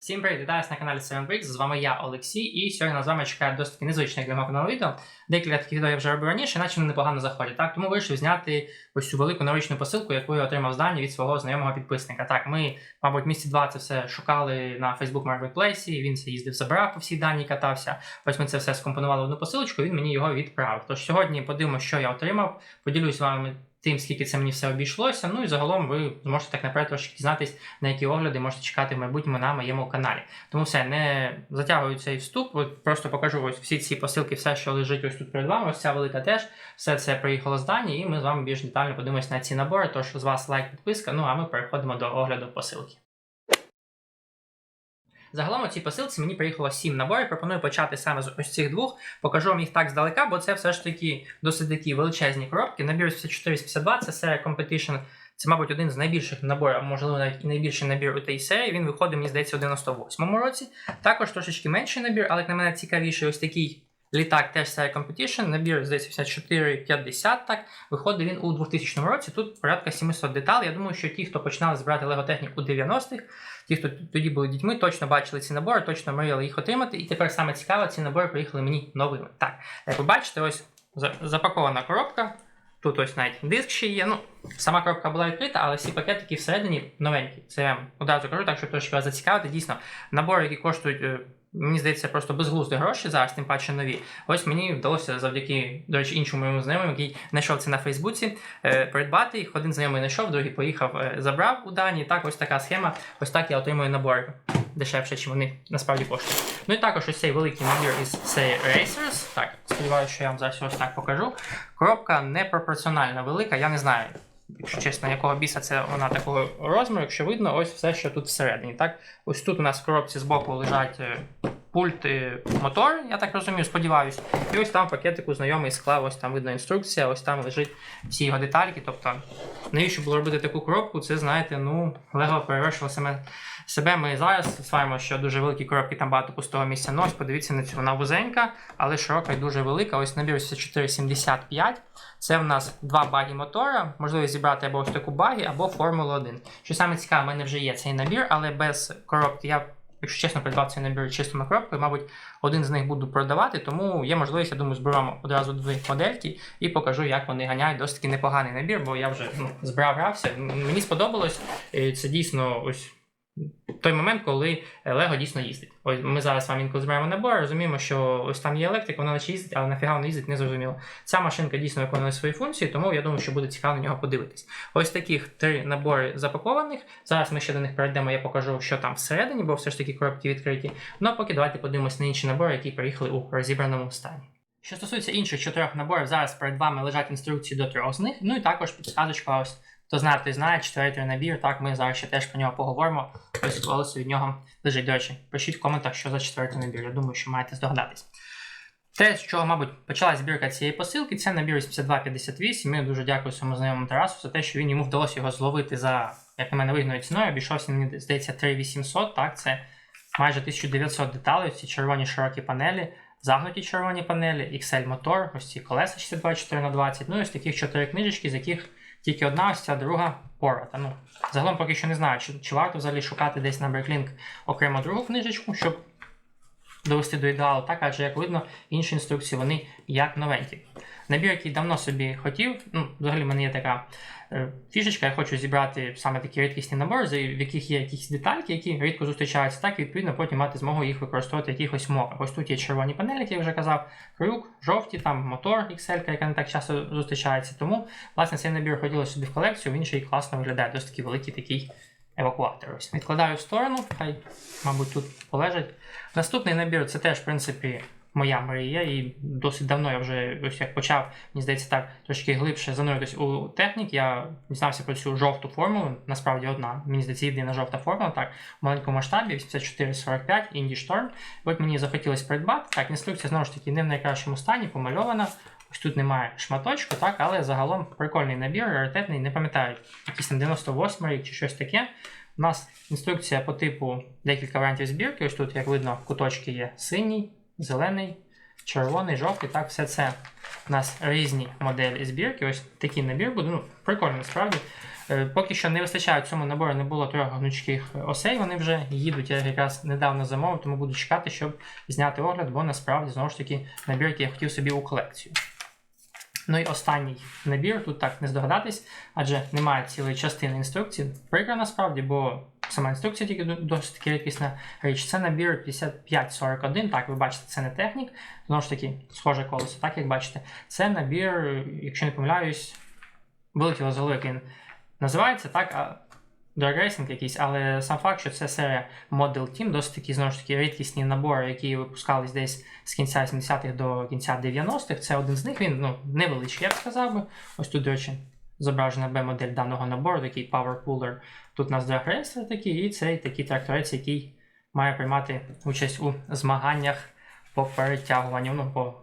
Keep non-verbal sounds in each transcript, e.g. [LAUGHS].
Всім привіт, вітаю на каналі 7Bricks, з вами я, Олексій, і сьогодні на з вами чекає досить таки незвичне для мого відео. Декілька таких відео я вже робив раніше, наче вони непогано заходять. Так, тому вирішив зняти ось цю велику новорічну посилку, яку я отримав з Дані від свого знайомого підписника. Так, ми, мабуть, місяці два це все шукали на Facebook Marketplace, він це їздив, забирав по всій Данії, катався. Ось ми це все скомпонували в одну посилочку, він мені його відправив. Тож сьогодні подивимося, що я отримав, поділюсь з вами тим, скільки це мені все обійшлося. Ну і загалом ви зможете так наперед трошки дізнатись, на які огляди можете чекати в майбутньому на моєму каналі. Тому все, не затягую цей вступ. Просто покажу ось всі ці посилки, все, що лежить ось тут перед вами. Ось ця велика теж. Все це приїхало з Данії, і ми з вами більш детально подивимось на ці набори. Тож з вас лайк, підписка. Ну а ми переходимо до огляду посилки. Загалом у цій посилці мені приїхало 7 наборів. Пропоную почати саме з ось цих двох. Покажу вам їх так здалека, бо це все ж таки досить такі величезні коробки. Набір 84-82 це серія Competition. Це, мабуть, один з найбільших наборів, можливо, навіть і найбільший набір у тій серії. Він виходив, мені здається, у 98-му році. Також трошечки менший набір, але як на мене цікавіший ось такий літак теж серія Competition. Набір, здається, 54-50, так. Виходив він у 2000 році. Тут порядка 700 деталей. Я думаю, що ті, хто починали збирати Technic у 90-х, ті, хто тоді були дітьми, точно бачили ці набори, точно мріяли їх отримати. І тепер саме цікаво, ці набори приїхали мені новими. Так, як ви бачите, ось запакована коробка. Тут ось навіть диск ще є. Ну, сама коробка була відкрита, але всі пакетики всередині новенькі. Це я вам одразу кажу, так що трошки вас зацікавити. Дійсно, набори, які коштують. Мені здається, просто безглузді гроші зараз, тим паче нові. Ось мені вдалося завдяки, до речі, іншому моєму знайомому, який знайшов це на Фейсбуці, е, придбати їх. Один знайомий знайшов, другий поїхав, е, забрав у Данії. Так, ось така схема. Ось так я отримую набори дешевше, ніж вони насправді коштують. Ну і також ось цей великий набір із серії Racers. Так, сподіваюся, що я вам зараз ось так покажу. Коробка непропорціонально велика, я не знаю. Якщо чесно, якого біса це вона такого розміру, якщо видно, ось все, що тут всередині. Так? Ось тут у нас в коробці збоку лежать е, пульт і мотор, я так розумію, сподіваюся. І ось там пакетику знайомий склав, ось там видно інструкція, ось там лежить всі його детальки. Тобто, навіщо було робити таку коробку, це знаєте, ну, Лего перевершило саме себе. Ми зараз сваємо, що дуже великі коробки, там багато пустого місця. Ну, ось подивіться на цю. Вона вузенька, але широка і дуже велика. Ось набір 475. Це в нас два баги мотора, можливість зібрати або ось таку баги, або Формулу 1. Що саме цікаве, в мене вже є цей набір, але без коробки я. Якщо чесно, придбав цей набір чистими коробкою, мабуть, один з них буду продавати, тому є можливість, я думаю, зберемо одразу дві модельки і покажу, як вони ганяють. Досить таки непоганий набір, бо я вже ну, збирав грався. Мені сподобалось. Це дійсно ось той момент, коли Лего дійсно їздить. Ось ми зараз з вами інколи збираємо набор, розуміємо, що ось там є електрик, вона наче їздить, але нафіга вона їздить, не зрозуміло. Ця машинка дійсно виконує свої функції, тому я думаю, що буде цікаво на нього подивитись. Ось таких три набори запакованих. Зараз ми ще до них перейдемо, я покажу, що там всередині, бо все ж таки коробки відкриті. Ну а поки давайте подивимось на інші набори, які приїхали у розібраному стані. Що стосується інших чотирьох наборів, зараз перед вами лежать інструкції до трьох з них. Ну і також підсказочка ось. Хто знає, той знає, четвертий набір. Так, ми зараз ще теж про нього поговоримо. Голос від нього лежить. До речі, пишіть в коментах, що за четвертий набір. Я думаю, що маєте здогадатись. Те, з чого, мабуть, почалась збірка цієї посилки, це набір 8258. Я дуже дякую своєму знайомому Тарасу за те, що він йому вдалося його зловити за, як на мене, вигідною ціною. Обійшовся мені, здається, 3800. Так, це майже 1900 деталей, ці червоні широкі панелі, загнуті червоні панелі, XL мотор, ось ці колеса 64 на 20 ну і ось таких чотири книжечки, з яких тільки одна, ось ця друга порота. Ну, загалом поки що не знаю, чи, чи варто взагалі шукати десь на Breaklink окремо другу книжечку, щоб довести до ідеалу, так, адже як видно, інші інструкції вони як новенькі. Набір, який давно собі хотів, ну, взагалі в мене є така е, фішечка, я хочу зібрати саме такі рідкісні набори, в яких є якісь детальки, які рідко зустрічаються, так і відповідно потім мати змогу їх використовувати в якихось мовах. Ось тут є червоні панелі, як я вже казав, крюк, жовті, там мотор XL, яка не так часто зустрічається. Тому, власне, цей набір хотілося собі в колекцію, він ще й класно виглядає, досить такий великий такий евакуатор. Ось відкладаю в сторону, хай, мабуть, тут полежать. Наступний набір це теж, в принципі, моя мрія, і досить давно я вже ось як почав, мені здається, так трошки глибше зануритись у технік. Я дізнався про цю жовту формулу. Насправді одна, мені здається, єдина жовта формула, так, в маленькому масштабі 8445 Indie Storm. От мені захотілося придбати. Так, інструкція знову ж таки не в найкращому стані, помальована. Ось тут немає шматочку, так, але загалом прикольний набір, раритетний, не пам'ятаю, якийсь там 98 рік чи щось таке. У нас інструкція по типу декілька варіантів збірки. Ось тут, як видно, куточки є синій, зелений, червоний, жовтий. Так, все це у нас різні моделі збірки. Ось такий набір буде. Ну, прикольно насправді. Е, Поки що не вистачає цьому набору, не було трьох гнучких осей, вони вже їдуть. Я якраз недавно замовив, тому буду чекати, щоб зняти огляд, бо насправді знову ж таки набір, який я хотів собі у колекцію. Ну і останній набір, тут так не здогадатись, адже немає цілої частини інструкції. Прикро насправді, бо сама інструкція тільки досить таки рідкісна річ. Це набір 5541. Так, ви бачите, це не технік. Знову ж таки, схоже колесо, так як бачите. Це набір, якщо не помиляюсь, вилетіло з голови, називається, так, Racing якийсь, але сам факт, що це серія Model Team, досить такі, знову ж таки, рідкісні набори, які випускались десь з кінця 70-х до кінця 90-х. Це один з них, він ну, невеличкий, я б сказав би. Ось тут, до речі, зображена B-модель даного набору, такий Power Puller. Тут у нас Racer такий, і цей такий тракторець, який має приймати участь у змаганнях по перетягуванню. Ну, по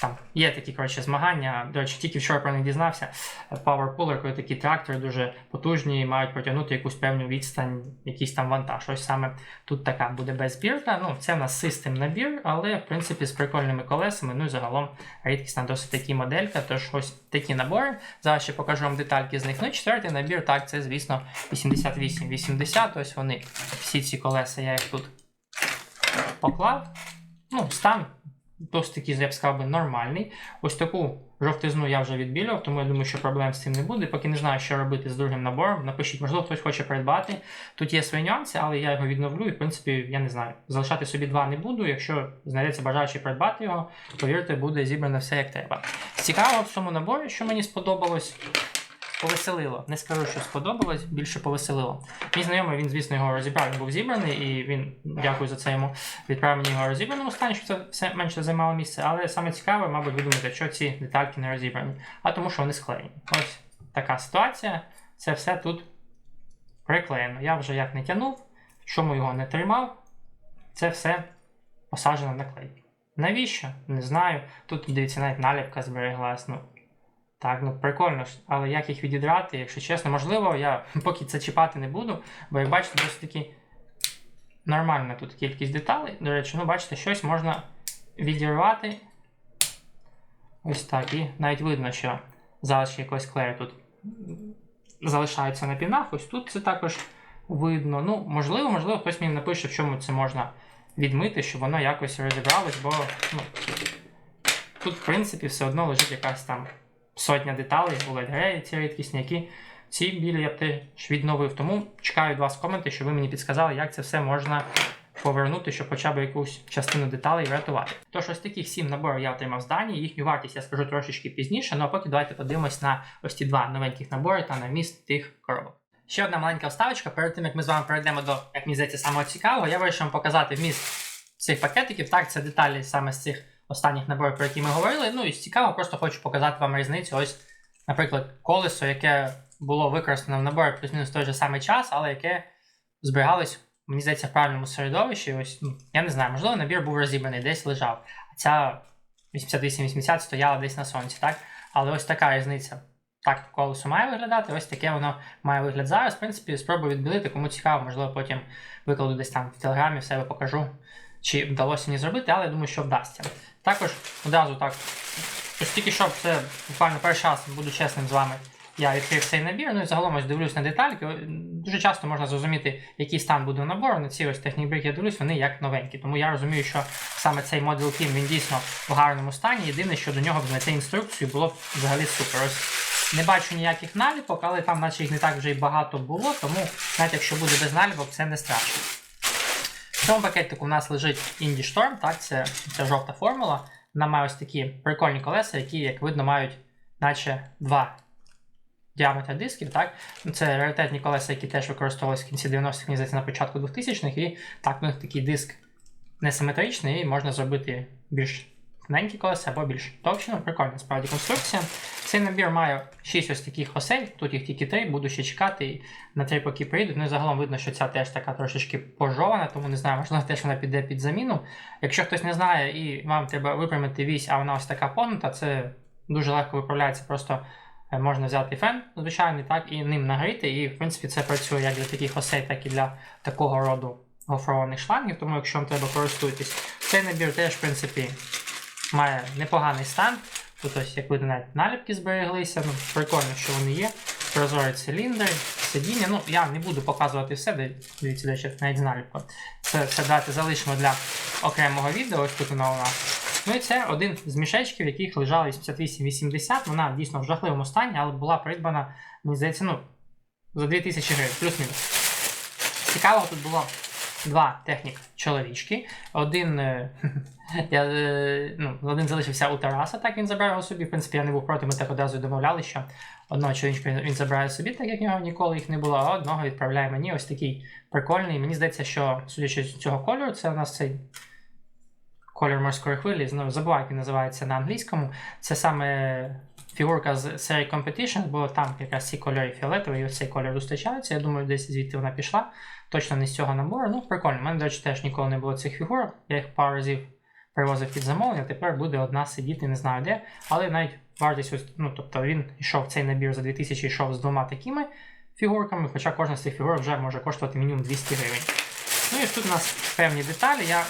там є такі коротше змагання. До речі, тільки вчора про них дізнався. Power Puller, коли такі трактори дуже потужні, мають протягнути якусь певну відстань, якийсь там вантаж. Ось саме тут така буде безбірка. Ну, це в нас систем набір, але в принципі з прикольними колесами. Ну і загалом рідкісна досить такі моделька. Тож ось такі набори. Зараз ще покажу вам детальки з них. Ну четвертий набір, так, це звісно 88-80. Ось вони всі ці колеса, я їх тут поклав. Ну, стан досить такий, я б сказав би, нормальний. Ось таку жовтизну я вже відбілював, тому я думаю, що проблем з цим не буде. Поки не знаю, що робити з другим набором. Напишіть, можливо, хтось хоче придбати. Тут є свої нюанси, але я його відновлю. І в принципі, я не знаю. Залишати собі два не буду. Якщо знайдеться бажаючий придбати його, повірте, буде зібрано все як треба. Цікаво в цьому наборі, що мені сподобалось. Повеселило. Не скажу, що сподобалось, більше повеселило. Мій знайомий, він, звісно, його розібрав, він був зібраний, і він, дякую за це йому, відправив його розібраному стані, що це все менше займало місце. Але саме цікаве, мабуть, ви думаєте, що ці детальки не розібрані. А тому, що вони склеєні. Ось така ситуація. Це все тут приклеєно. Я вже як не тягнув, чому його не тримав, це все посаджено на клей. Навіщо? Не знаю. Тут, дивіться, навіть наліпка збереглась. Ну, так, ну прикольно, але як їх відідрати, якщо чесно, можливо, я [LAUGHS] поки це чіпати не буду, бо як бачите, досить таки нормальна тут кількість деталей. До речі, ну бачите, щось можна відірвати. Ось так. І навіть видно, що залишки якогось клею тут залишаються на пінах. Ось тут це також видно. Ну, можливо, можливо, хтось мені напише, в чому це можна відмити, щоб воно якось розібралось, бо ну, тут, в принципі, все одно лежить якась там сотня деталей, були греї ці рідкісні, які ці білі я б теж відновив. Тому чекаю від вас коменти, щоб ви мені підсказали, як це все можна повернути, щоб хоча б якусь частину деталей врятувати. Тож ось таких сім наборів я отримав з Данії. Їхню вартість я скажу трошечки пізніше. Ну а поки давайте подивимось на ось ці два новеньких набори та на міст тих коробок. Ще одна маленька вставочка. Перед тим як ми з вами перейдемо до, як мені здається, самого цікавого, я вирішив вам показати вміст цих пакетиків. Так, це деталі саме з цих останніх наборів, про які ми говорили. Ну і цікаво, просто хочу показати вам різницю. Ось, наприклад, колесо, яке було використано в наборі плюс-мінус той же самий час, але яке зберігалось, мені здається, в правильному середовищі. Ось, ну, я не знаю, можливо, набір був розібраний, десь лежав. А ця 88-80 стояла десь на сонці, так? Але ось така різниця. Так колесо має виглядати, ось таке воно має вигляд зараз. В принципі, спробую відбілити, кому цікаво, можливо, потім викладу десь там в телеграмі в себе покажу, чи вдалося мені зробити, але я думаю, що вдасться. Також одразу так, ось тільки що це буквально перший раз, буду чесним з вами, я відкрив цей набір, ну і загалом ось дивлюсь на детальки. Дуже часто можна зрозуміти, який стан буде набору. На ці ось технік я дивлюсь, вони як новенькі. Тому я розумію, що саме цей Model Team він дійсно в гарному стані. Єдине, що до нього б знайти інструкцію було б взагалі супер. Ось не бачу ніяких наліпок, але там, наче їх не так вже й багато було, тому навіть якщо буде без наліпок, це не страшно. Цьому пакетику у нас лежить Indie Storm, так, це, це жовта формула. Вона має ось такі прикольні колеса, які, як видно, мають наче два діаметри дисків. Так? Ну, Це раритетні колеса, які теж використовувалися в кінці 90-х, здається, на початку 2000-х. І так, у них такий диск несиметричний, і можна зробити більш тоненькі колеса або більш товщі. Прикольна справді конструкція. Цей набір має 6 ось таких осей, тут їх тільки 3, буду ще чекати і на 3 поки прийдуть. Ну і загалом видно, що ця теж така трошечки пожована, тому не знаю, можливо, теж вона піде під заміну. Якщо хтось не знає і вам треба випрямити вісь, а вона ось така погнута, це дуже легко виправляється. Просто е, можна взяти фен звичайний, так, і ним нагріти. І в принципі це працює як для таких осей, так і для такого роду гофрованих шлангів. Тому якщо вам треба користуйтесь, цей набір теж, в принципі, має непоганий стан. Тут ось, як видно, навіть наліпки збереглися. Ну, прикольно, що вони є. прозорий циліндр, сидіння. Ну, я не буду показувати все, дивіться, де ще навіть наліпка. Це, це давайте залишимо для окремого відео, ось тут воно у нас. Ну і це один з мішечків, в яких лежала 8880. Вона дійсно в жахливому стані, але була придбана, мені здається, ну, за 2000 гривень, плюс-мінус. Цікавого тут було два технік чоловічки. Один, е, [LAUGHS] я, е, ну, один залишився у Тараса, так він забрав його собі. В принципі, я не був проти, ми так одразу домовляли, що одного чоловічка він- він забирає собі, так як в нього ніколи їх не було, а одного відправляє мені. Ось такий прикольний. Мені здається, що судячи з цього кольору, це у нас цей колір морської хвилі. Ну, забуваю, як він називається на англійському. Це саме фігурка з серії Competition, бо там якраз ці кольори фіолетовий і ось цей кольор зустрічаються. Я думаю, десь звідти вона пішла. Точно не з цього набору. Ну, прикольно. У мене, до речі, теж ніколи не було цих фігурок. Я їх пару разів привозив під замовлення, тепер буде одна сидіти, не знаю де. Але навіть вартість, ось, ну тобто він йшов цей набір за 2000 йшов з двома такими фігурками, хоча кожна з цих фігурок вже може коштувати мінімум 200 гривень. Ну і тут у нас певні деталі. Я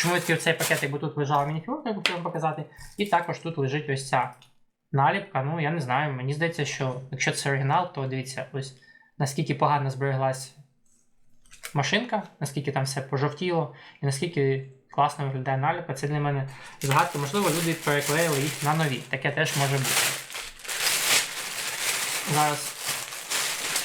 чому відкрив цей пакетик, бо тут лежала мініфігурка, яку вам показати. І також тут лежить ось ця наліпка. Ну, я не знаю. Мені здається, що якщо це оригінал, то дивіться, ось наскільки погано збереглась машинка, наскільки там все пожовтіло, і наскільки класно виглядає наліпка. Це для мене загадка. Можливо, люди переклеїли їх на нові. Таке теж може бути. Зараз,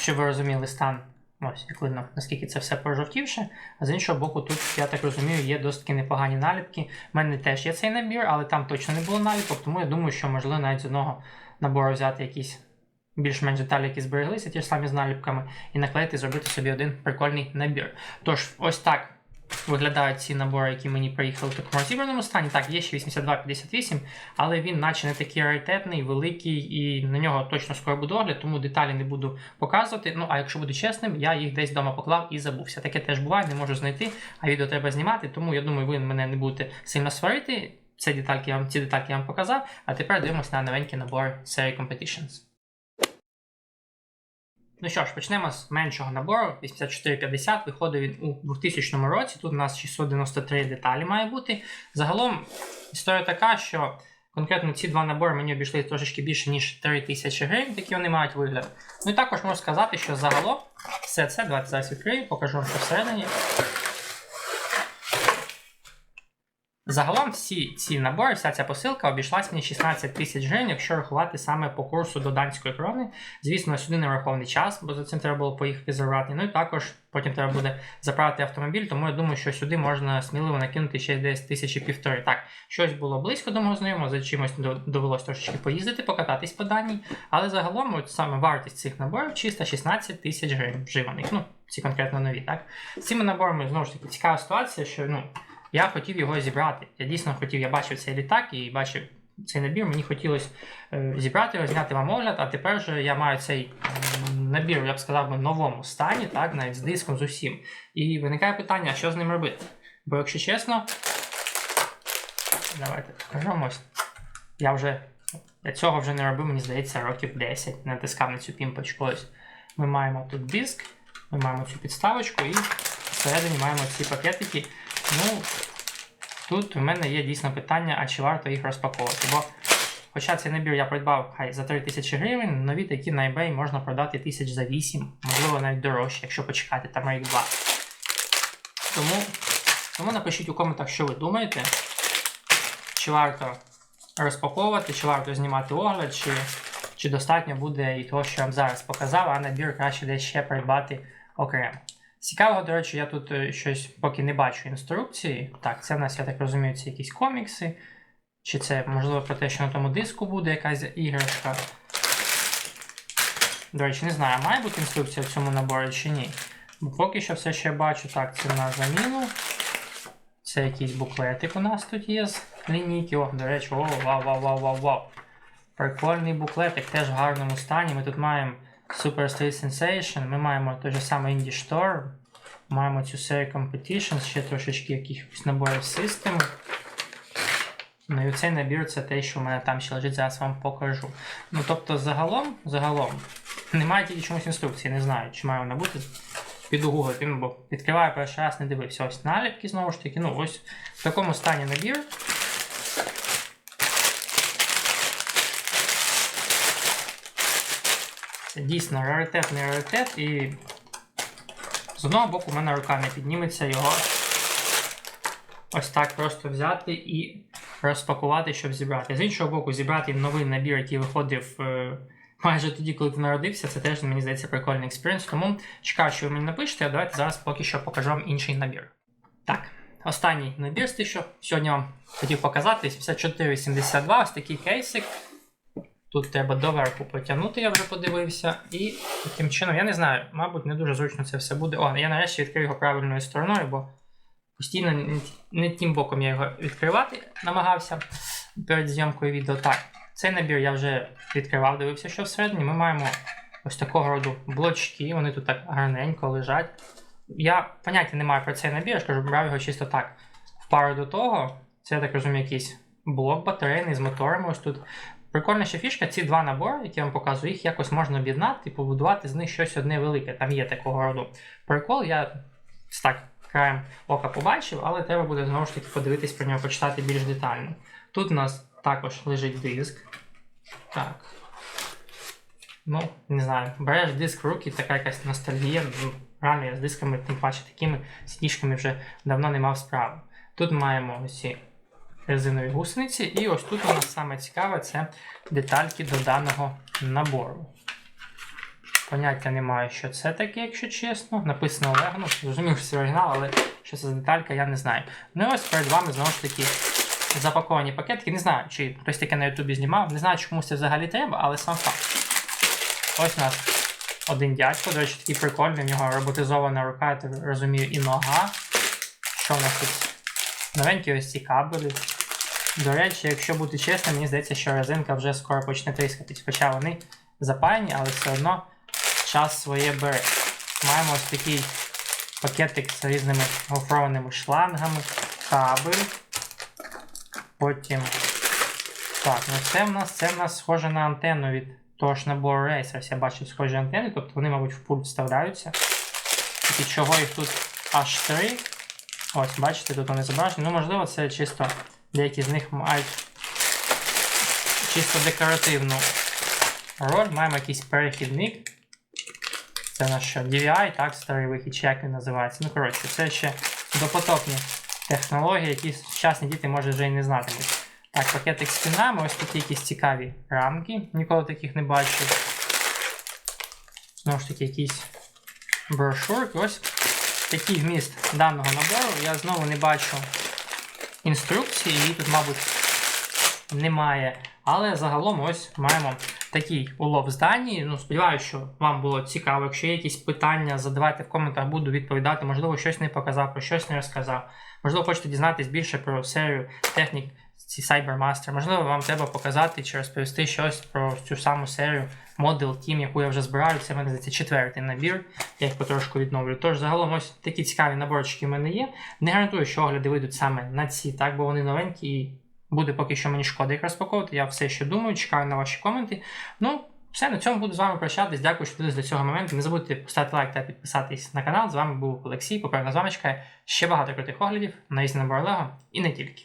щоб ви розуміли стан, ось як видно, наскільки це все пожовтівше. А з іншого боку, тут, я так розумію, є досить непогані наліпки. У мене теж є цей набір, але там точно не було наліпок, тому я думаю, що можливо навіть з одного набору взяти якісь більш-менш деталі, які збереглися, ті ж самі з наліпками, і наклеїти, зробити собі один прикольний набір. Тож, ось так виглядають ці набори, які мені приїхали в такому розібраному стані. Так, є ще 8258, але він наче не такий раритетний, великий, і на нього точно скоро буде огляд, тому деталі не буду показувати. Ну, а якщо буду чесним, я їх десь вдома поклав і забувся. Таке теж буває, не можу знайти, а відео треба знімати, тому я думаю, ви мене не будете сильно сварити. Ці детальки я вам, ці детальки я вам показав, а тепер дивимося на новенький набор серії Competitions. Ну що ж, почнемо з меншого набору. 8450. Виходив він у 2000 році. Тут у нас 693 деталі має бути. Загалом історія така, що конкретно ці два набори мені обійшли трошечки більше, ніж 3000 гривень, такі вони мають вигляд. Ну і також можу сказати, що загалом все це, давайте зараз відкрию, покажу що всередині. Загалом всі ці набори, вся ця посилка обійшлась мені 16 тисяч гривень, якщо рахувати саме по курсу до данської крони. Звісно, сюди не врахований час, бо за цим треба було поїхати забрати. Ну і також потім треба буде заправити автомобіль, тому я думаю, що сюди можна сміливо накинути ще десь тисячі півтори. Так, щось було близько до мого знайомого, за чимось до- довелось трошечки поїздити, покататись по даній. Але загалом, от саме вартість цих наборів чисто 16 тисяч гривень вживаних. Ну, ці конкретно нові, так? З цими наборами знову ж таки цікава ситуація, що ну. Я хотів його зібрати. Я дійсно хотів, я бачив цей літак і бачив цей набір. Мені хотілося е, зібрати його, зняти вам огляд, а тепер же я маю цей набір, я б сказав, в новому стані, так, навіть з диском, з усім. І виникає питання, що з ним робити. Бо, якщо чесно, давайте покажемо. Я вже я цього вже не робив, мені здається, років 10. Натискав на цю пімпочку. Ось ми маємо тут диск, ми маємо цю підставочку і всередині маємо ці пакетики. Ну, тут в мене є дійсно питання, а чи варто їх розпаковувати. Бо, хоча цей набір я придбав хай за 3 тисячі гривень, нові такі на eBay можна продати тисяч за 8, можливо навіть дорожче, якщо почекати там рік 2. Тому, тому напишіть у коментах, що ви думаєте. Чи варто розпаковувати, чи варто знімати огляд, чи, чи достатньо буде і того, що я вам зараз показав, а набір краще десь ще придбати окремо. Цікавого, до речі, я тут е, щось поки не бачу інструкції. Так, це в нас, я так розумію, це якісь комікси. Чи це можливо про те, що на тому диску буде якась іграшка. До речі, не знаю, має бути інструкція в цьому наборі чи ні. Бо поки що все, що я бачу, так, це на заміну. Це якийсь буклетик у нас тут є з лінійки. О, до речі, о, вау, вау, вау, вау, вау. Прикольний буклетик, теж в гарному стані. Ми тут маємо Super Street Sensation, ми маємо той же самий Indie Store, маємо цю серію Competitions, ще трошечки якихось наборів систем. Ну і цей набір це те, що в мене там ще лежить, зараз вам покажу. Ну тобто, загалом, загалом, немає тільки чомусь інструкції, не знаю, чи має вона бути. Піду гуглити, ну, бо відкриваю перший раз, не дивився. Ось наліпки знову ж таки. Ну, ось в такому стані набір. Це дійсно раритетний раритет, і з одного боку в мене рука не підніметься його ось так просто взяти і розпакувати, щоб зібрати. З іншого боку, зібрати новий набір, який виходив е, майже тоді, коли ти народився, це теж, мені здається, прикольний експіріенс. Тому чекаю, що ви мені напишете, а давайте зараз поки що покажу вам інший набір. Так, останній набір з що сьогодні вам хотів показати, 8482, ось такий кейсик. Тут треба доверху потягнути, я вже подивився. І таким чином, я не знаю, мабуть, не дуже зручно це все буде. О, я нарешті відкрив його правильною стороною, бо постійно не, тим боком я його відкривати намагався перед зйомкою відео. Так, цей набір я вже відкривав, дивився, що всередині. Ми маємо ось такого роду блочки, вони тут так гарненько лежать. Я поняття не маю про цей набір, я ж кажу, брав його чисто так. В пару до того, це я так розумію, якийсь блок батарейний з моторами ось тут. Прикольна фішка, ці два набори, які я вам показую, їх якось можна об'єднати і побудувати з них щось одне велике. Там є такого роду прикол. Я так краєм ока побачив, але треба буде знову ж таки подивитись про нього, почитати більш детально. Тут у нас також лежить диск. Так. Ну, не знаю, береш диск в руки, така якась ностальгія. Ну, Реально я з дисками, тим паче такими сидішками вже давно не мав справи. Тут маємо ці резинові гусениці, і ось тут у нас саме цікаве це детальки до даного набору. Поняття немає, що це таке, якщо чесно. Написано Олег, ну, розумію, що це оригінал, але що це за деталька, я не знаю. Ну і ось перед вами знову ж таки запаковані пакетики. Не знаю, чи хтось таке на Ютубі знімав. Не знаю, чому це взагалі треба, але сам факт. Ось у нас один дядько, до речі, такий прикольний, в нього роботизована рука, я розумію, і нога. Що в нас тут? Новенькі ось ці кабелі. До речі, якщо бути чесним, мені здається, що резинка вже скоро почне тріскатись. Хоча вони запаяні, але все одно час своє бере. Маємо ось такий пакетик з різними гофрованими шлангами, кабель. Потім. Так, ну це в нас це в нас схоже на антенну від того ж набору Racers. Я бачу схожі антени, тобто вони, мабуть, в пульт вставляються. І чого їх тут аж три. Ось, бачите, тут вони зображені. Ну, можливо, це чисто деякі з них мають чисто декоративну роль. Маємо якийсь перехідник. Це наш? DVI, так, старий вихід, чи як він називається. Ну, коротше, це ще допотопні технології, які сучасні діти може вже і не знатимуть. Так, пакетик з пінами, ось такі якісь цікаві рамки. Ніколи таких не бачив. Знову ж таки, якісь брошурки. Ось такий вміст даного набору. Я знову не бачу інструкції, її тут, мабуть, немає. Але загалом ось маємо такий улов з Данії. Ну, сподіваюся, що вам було цікаво. Якщо є якісь питання, задавайте в коментах, буду відповідати. Можливо, щось не показав, про щось не розказав. Можливо, хочете дізнатись більше про серію технік ці Cybermaster. Можливо, вам треба показати чи розповісти щось про цю саму серію Model Team, яку я вже збираю. Це в мене здається четвертий набір. Я їх потрошку відновлюю. Тож загалом ось такі цікаві наборчики в мене є. Не гарантую, що огляди вийдуть саме на ці, так, бо вони новенькі і буде поки що мені шкода їх розпаковувати. Я все ще думаю, чекаю на ваші коменти. Ну, все, на цьому буду з вами прощатись. Дякую, що дивились до цього моменту. Не забудьте поставити лайк та підписатись на канал. З вами був Олексій. Попереду з вами чекає ще багато крутих оглядів на різні набори Лего і не тільки.